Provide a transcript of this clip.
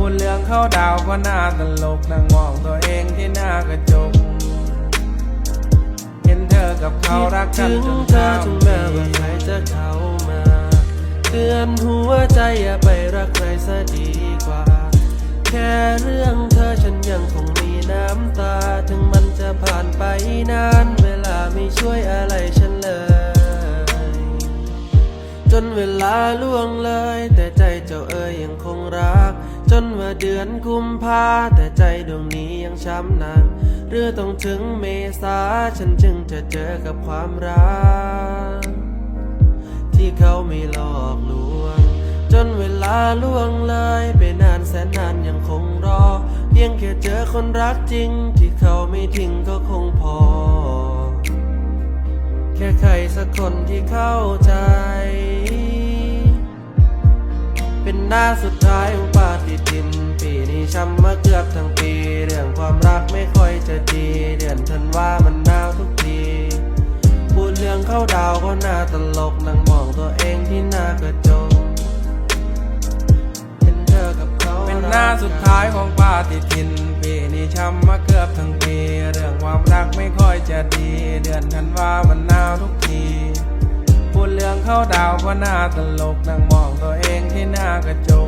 พูดเรื่องเข้าดาวก็น่าตลกนั่งมองตัวเองที่หน้ากระจก เห็นเธอกับเขารักกันจนเธอถึงแม้ว่าใครจะเข้ามาเตือนหัวใจอย่าไปรักใครซะดีกว่า แค่เรื่องเธอฉันยังคงมีน้ำตา ถึงมันจะผ่านไปนานเวลาไม่ช่วยอะไรฉันเลย จนเวลาล่วงเลย นว่าเดือนกุมภาแต่ใจดวงนี้ยังช้ำหนักหรือต้องถึงเมษาฉันจึงจะเจอกับความรัก ที่เขาไม่หลอกลวง จนเวลาล่วงเลยไปนานแสนนานยังคงรอ เพียงแค่เจอคนรักจริง ที่เขาไม่ทิ้งก็คงพอ แค่ใครสักคนที่เข้าใจ เป็นหน้าสุดท้ายของ ปาฏิทิน ปีนี้ช้ำมาเกือบทั้งปี เรื่องความรักไม่ค่อยจะดี เดือนธันวามันหนาวทุกทีพูดเรื่องเข้าดาวก็น่าตลกนั่งมองตัวเองที่หน้ากระจกเห็นเธอกับเขาเป็นหน้าสุดท้ายของปาฏิทินปีนี้ช้ำมาเกือบทั้งปีเรื่องความรักไม่ค่อยจะดีเดือนธันวามันหนาวทุกทีพูดเรื่องเข้าดาวก็น่าตลกนั่งมองตัวเองที่หน้ากระจก